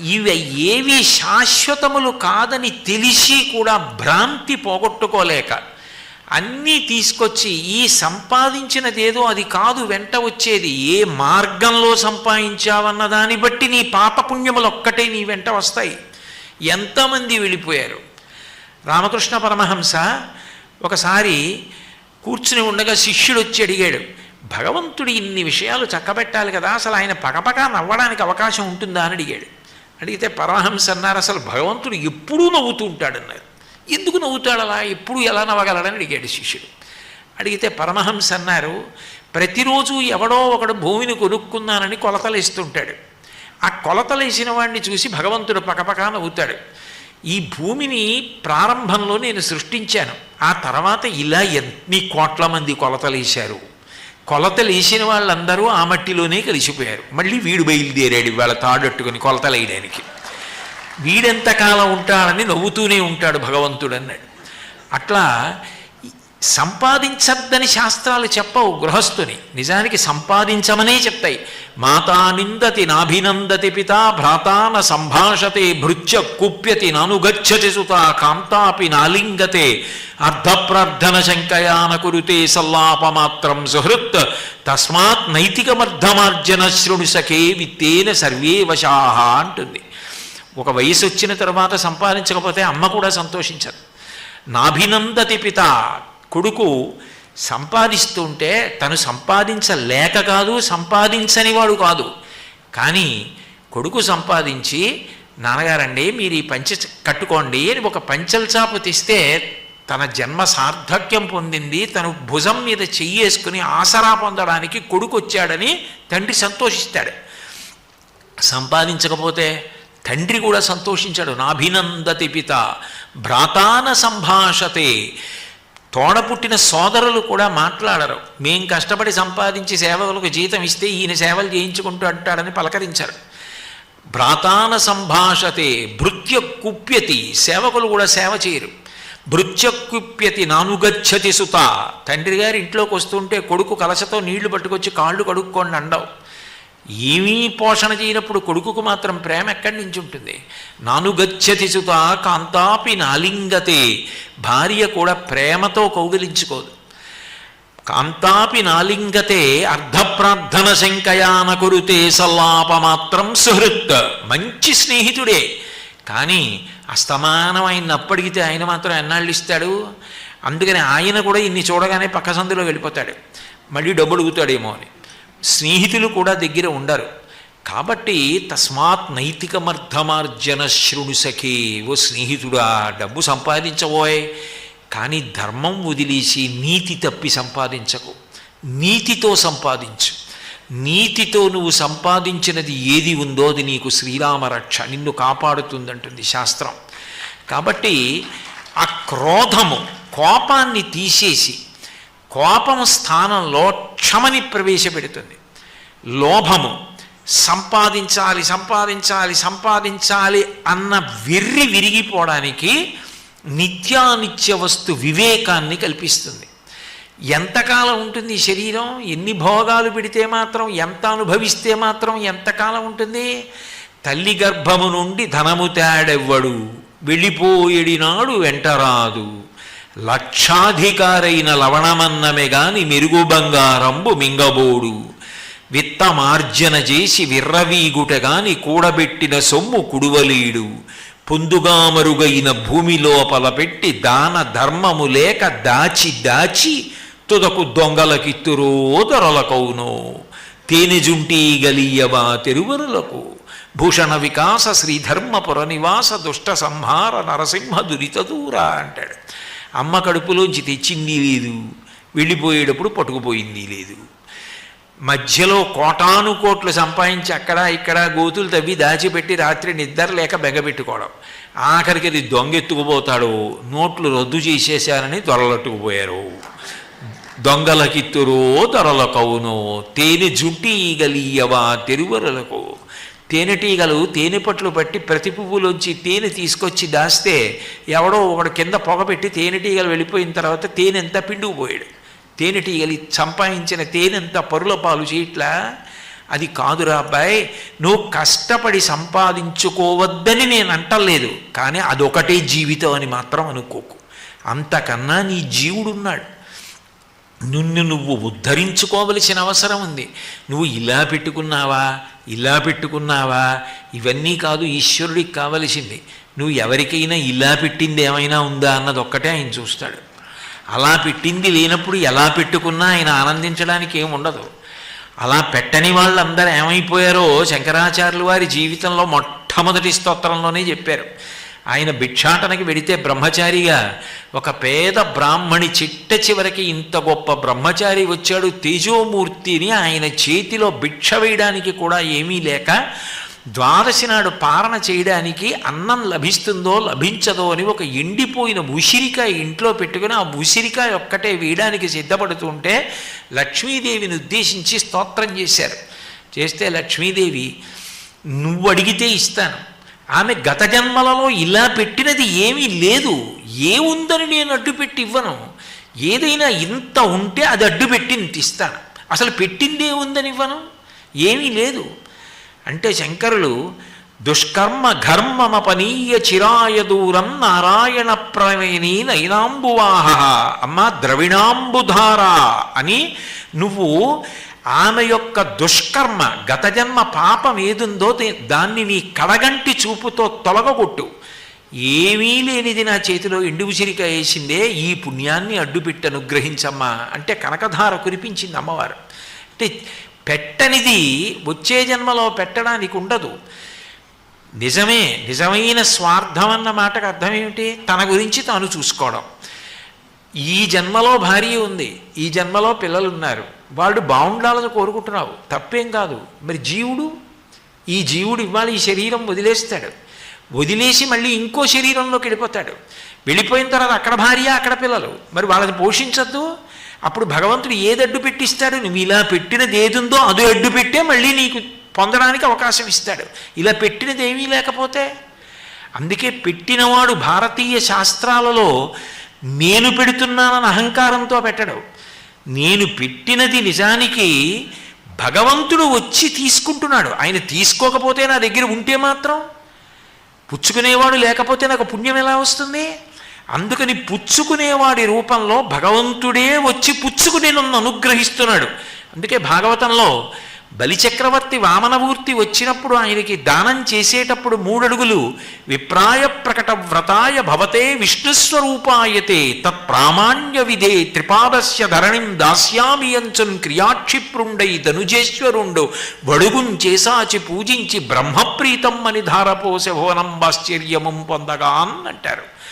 ఇవి ఏవి శాశ్వతములు కాదని తెలిసి కూడా భ్రాంతి పోగొట్టుకోలేక అన్నీ తీసుకొచ్చి ఈ సంపాదించినదేదో అది కాదు వెంట వచ్చేది. ఏ మార్గంలో సంపాదించావన్న దాన్ని బట్టి నీ పాపపుణ్యములు ఒక్కటే నీ వెంట వస్తాయి. ఎంతమంది వెళ్ళిపోయారు? రామకృష్ణ పరమహంస ఒకసారి కూర్చుని ఉండగా శిష్యుడు వచ్చి అడిగాడు భగవంతుడు ఇన్ని విషయాలు చక్కబెట్టాలి కదా అసలు ఆయన పగపగా నవ్వడానికి అవకాశం ఉంటుందా? అని అడిగాడు. అడిగితే పరమహంస అన్నారు అసలు భగవంతుడు ఎప్పుడూ నవ్వుతూ ఉంటాడన్నారు ఎందుకు నవ్వుతాడు అలా ఎప్పుడు ఎలా నవ్వగలడని అడిగాడు శిష్యుడు. అడిగితే పరమహంస అన్నారు ప్రతిరోజు ఎవడో ఒకడు భూమిని కొనుక్కున్నానని కొలతలు ఇస్తుంటాడు ఆ కొలతలేసిన వాడిని చూసి భగవంతుడు పకపక నవ్వుతాడు. ఈ భూమిని ప్రారంభంలో నేను సృష్టించాను. ఆ తర్వాత ఇలా ఎన్ని కోట్ల మంది కొలతలు వేశారు? కొలతలు వేసిన వాళ్ళందరూ ఆ మట్టిలోనే కలిసిపోయారు. మళ్ళీ వీడు బయలుదేరాడు వాళ్ళ తాడట్టుకుని కొలతలు వేయడానికి. వీడెంతకాలం ఉంటాడని నవ్వుతూనే ఉంటాడు భగవంతుడు అన్నాడు. అట్లా సంపాదించద్దని శాస్త్రాలు చెప్పవు గృహస్థుని. నిజానికి సంపాదించమనే చెప్తాయి. మాతా నిందతి నాభినందతి పిత భ్రాతాన సంభాషతే భృత్య కుప్యతి నానుగచ్చతి సుత కాంతాపి నాలింగతే అర్ధప్రార్థన శంకయాన కురుతే సల్లాపమాత్రం సుహృత్ తస్మాత్ నైతికమర్ధమార్జన శృణు సఖే విత్తేన సర్వే వశాహ అంటుంది. ఒక వయసు వచ్చిన తర్వాత సంపాదించకపోతే అమ్మ కూడా సంతోషించదు. నాభినందతి పిత కొడుకు సంపాదిస్తుంటే తను సంపాదించలేక కాదు సంపాదించని వాడు కాదు. కానీ కొడుకు సంపాదించి నాన్నగారండి మీరు ఈ పంచె కట్టుకోండి అని ఒక పంచల చాపు తీస్తే తన జన్మ సార్థక్యం పొందింది. తను భుజం మీద చెయ్యేసుకుని ఆసరా పొందడానికి కొడుకు వచ్చాడని తండ్రి సంతోషిస్తాడు. సంపాదించకపోతే తండ్రి కూడా సంతోషించాడు. నాభినందతి పిత భ్రాతాన సంభాషతే తోడ పుట్టిన సోదరులు కూడా మాట్లాడరు. మేం కష్టపడి సంపాదించి సేవకులకు జీతం ఇస్తే ఈయన సేవలు చేయించుకుంటూ అంటాడని పలకరించారు. భ్రాతాన సంభాషతే భృత్య కుప్యతి సేవకులు కూడా సేవ చేయరు. భృత్య కుప్యతి నానుగచ్చతి సుత. తండ్రి గారి ఇంట్లోకి వస్తుంటే కొడుకు కలసతో నీళ్ళు పట్టుకొచ్చి కాళ్ళు కడుక్కోండి అండవు. ఏమీ పోషణ చేయనప్పుడు కొడుకుకు మాత్రం ప్రేమ ఎక్కడి నుంచి ఉంటుంది? నానుగచ్చతి సుత కాంతాపి నాలింగతే. భార్య కూడా ప్రేమతో కౌగిలించుకోదు. కాంతాపి నాలింగతే అర్ధప్రార్థన శంకయాన కురుతే సల్లాపమాత్రం సుహృత్. మంచి స్నేహితుడే. కానీ అస్తమానం ఆయన అప్పడిగితే ఆయన మాత్రం ఎన్నాళ్ళు ఇస్తాడు? అందుకని ఆయన కూడా ఇన్ని చూడగానే పక్క సందులో వెళ్ళిపోతాడు. మళ్ళీ డబ్బు అడుగుతాడేమో అని. స్నేహితులు కూడా దగ్గర ఉండరు. కాబట్టి తస్మాత్ నైతికమర్థమార్జన శృణు సఖే ఓ స్నేహితుడా డబ్బు సంపాదించబోయ్. కానీ ధర్మం వదిలేసి నీతి తప్పి సంపాదించకు. నీతితో సంపాదించు. నీతితో నువ్వు సంపాదించినది ఏది ఉందో అది నీకు శ్రీరామరక్ష నిన్ను కాపాడుతుందంటుంది శాస్త్రం. కాబట్టి ఆ క్రోధము కోపాన్ని తీసేసి కోపం స్థానంలో క్షమని ప్రవేశపెడుతుంది. లోభము సంపాదించాలి సంపాదించాలి సంపాదించాలి అన్న వెర్రి విరిగిపోవడానికి నిత్యానిత్య వస్తు వివేకాన్ని కల్పిస్తుంది. ఎంతకాలం ఉంటుంది శరీరం? ఎన్ని భోగాలు పెడితే మాత్రం ఎంత అనుభవిస్తే మాత్రం ఎంతకాలం ఉంటుంది? తల్లి గర్భము నుండి ధనము తేడెవ్వడు. వెళ్ళిపోయేడినాడు వెంటరాదు. లక్షాధికారైన లవణమన్నమే గాని మెరుగు బంగారంబు మింగబోడు. విత్తమార్జన చేసి విర్రవీగుట గాని కూడబెట్టిన సొమ్ము కుడువలీడు. పొందుగా మరుగైన భూమి లోపల పెట్టి దాన ధర్మము లేక దాచి దాచి తుదకు దొంగలకిత్తురో దొరలకౌను. తేనె జుంటీ గలీయవా తెరువరులకు భూషణ వికాస శ్రీధర్మపుర నివాస దుష్ట సంహార నరసింహ దురిత అంటాడు. అమ్మ కడుపులోంచి తెచ్చింది లేదు వెళ్ళిపోయేటప్పుడు పట్టుకుపోయింది లేదు. మధ్యలో కోటాను కోట్లు సంపాదించి అక్కడ ఇక్కడ గోతులు తవ్వి దాచిపెట్టి రాత్రి నిద్ర లేక బెగబెట్టుకోవడం ఆఖరికి అది దొంగెత్తుకుపోతాడు నోట్లు రద్దు చేసేశారని దొరలట్టుకుపోయారు దొంగలకిత్తురో దొరలకవునో తేనె జుంటి గలీయవా తెరువరలకో. తేనెటీగలు తేనె పట్లు పట్టి ప్రతి పువ్వులోంచి తేనె తీసుకొచ్చి దాస్తే ఎవడో ఒకడు కింద పొగపెట్టి తేనెటీగలు వెళ్ళిపోయిన తర్వాత తేనెంతా పిండుకుపోయాడు తేనెటీగలు సంపాదించిన తేనెంత పరుల పాలు చేయట్లా అది కాదురా అబ్బాయి నువ్వు కష్టపడి సంపాదించుకోవద్దని నేను అంటలేదు కానీ అదొకటే జీవితం అని మాత్రం అనుకోకు. అంతకన్నా నీ జీవుడున్నాడు. నిన్ను నువ్వు ఉద్ధరించుకోవలసిన అవసరం ఉంది. నువ్వు ఇలా పెట్టుకున్నావా ఇలా పెట్టుకున్నావా ఇవన్నీ కాదు ఈశ్వరుడికి కావలసింది. నువ్వు ఎవరికైనా ఇలా పెట్టింది ఏమైనా ఉందా అన్నది ఒక్కటే ఆయన చూస్తాడు. అలా పెట్టింది లేనప్పుడు ఎలా పెట్టుకున్నా ఆయన ఆనందించడానికి ఏమి ఉండదు. అలా పెట్టని వాళ్ళందరూ ఏమైపోయారో శంకరాచార్యులు వారి జీవితంలో మొట్టమొదటి స్తోత్రంలోనే చెప్పారు. ఆయన భిక్షాటనకి వెడితే బ్రహ్మచారిగా ఒక పేద బ్రాహ్మణి చిట్ట చివరికి ఇంత గొప్ప బ్రహ్మచారి వచ్చాడు తేజోమూర్తిని ఆయన చేతిలో భిక్ష వేయడానికి కూడా ఏమీ లేక ద్వాదశి నాడు పారణ చేయడానికి అన్నం లభిస్తుందో లభించదో అని ఒక ఎండిపోయిన ఉసిరికాయ ఇంట్లో పెట్టుకుని ఆ ఉసిరికాయ ఒక్కటే వేయడానికి సిద్ధపడుతుంటే లక్ష్మీదేవిని ఉద్దేశించి స్తోత్రం చేశారు. చేస్తే లక్ష్మీదేవి నువ్వు అడిగితే ఇస్తాను. ఆమె గత జన్మలలో ఇలా పెట్టినది ఏమీ లేదు. ఏముందని నేను అడ్డుపెట్టి ఇవ్వను. ఏదైనా ఇంత ఉంటే అది అడ్డుపెట్టింది ఇస్తాను అసలు పెట్టింది ఉందని ఇవ్వను? ఏమీ లేదు. అంటే శంకరులు దుష్కర్మ ఘర్మమపనీయ చిరాయ దూరం నారాయణ ప్రవేణి నైనాంబువాహ అమ్మ ద్రవిణాంబుధార అని నువ్వు ఆమె యొక్క దుష్కర్మ గత జన్మ పాపం ఏదుందో దాన్ని నీ కడగంటి చూపుతో తొలగగొట్టు. ఏమీ లేనిది నా చేతిలో ఎండు ఉసిరిక వేసిందే ఈ పుణ్యాన్ని అడ్డుపెట్టి అనుగ్రహించమ్మా అంటే కనకధార కురిపించింది అమ్మవారు. అంటే పెట్టనిది వచ్చే జన్మలో పెట్టడానికి ఉండదు. నిజమే నిజమైన స్వార్థం అన్న మాటకు అర్థం ఏమిటి? తన గురించి తాను చూసుకోవడం. ఈ జన్మలో భార్య ఉంది ఈ జన్మలో పిల్లలు ఉన్నారు వాళ్ళు బాగుండాలని కోరుకుంటున్నావు. తప్పేం కాదు. మరి జీవుడు? ఈ జీవుడు ఇవాళ ఈ శరీరం వదిలేస్తాడు. వదిలేసి మళ్ళీ ఇంకో శరీరంలోకి వెళ్ళిపోతాడు. వెళ్ళిపోయిన తర్వాత అక్కడ భార్య అక్కడ పిల్లలు. మరి వాళ్ళని పోషించద్దు. అప్పుడు భగవంతుడు ఏది అడ్డు పెట్టిస్తాడు? నువ్వు ఇలా పెట్టినది ఏదుందో అది అడ్డు పెట్టే మళ్ళీ నీకు పొందడానికి అవకాశం ఇస్తాడు. ఇలా పెట్టినది ఏమీ లేకపోతే? అందుకే పెట్టినవాడు భారతీయ శాస్త్రాలలో నేను పెడుతున్నానని అహంకారంతో పెట్టడు. నేను పెట్టినది నిజానికి భగవంతుడు వచ్చి తీసుకుంటున్నాడు. ఆయన తీసుకోకపోతే నా దగ్గర ఉంటే మాత్రం పుచ్చుకునేవాడు లేకపోతే నాకు పుణ్యం ఎలా వస్తుంది? అందుకని పుచ్చుకునేవాడి రూపంలో భగవంతుడే వచ్చి పుచ్చుకుని నన్ను అనుగ్రహిస్తున్నాడు. అందుకే భాగవతంలో బలిచక్రవర్తి వామనమూర్తి వచ్చినప్పుడు ఆయనకి దానం చేసేటప్పుడు మూడడుగులు విప్రాయ ప్రకట వ్రతాయ భవతే విష్ణుస్వరూపాయతే తత్ప్రామాణ్య విధే త్రిపాదస్య ధరణిం దాస్యామి అంచున్ క్రియాక్షిప్రుండై ధనుజేశ్వరుండు వడుగుం చేసాచి పూజించి బ్రహ్మప్రీతం అని ధారపోసే భువనం ఆశ్చర్యమం పొందగా అంటారు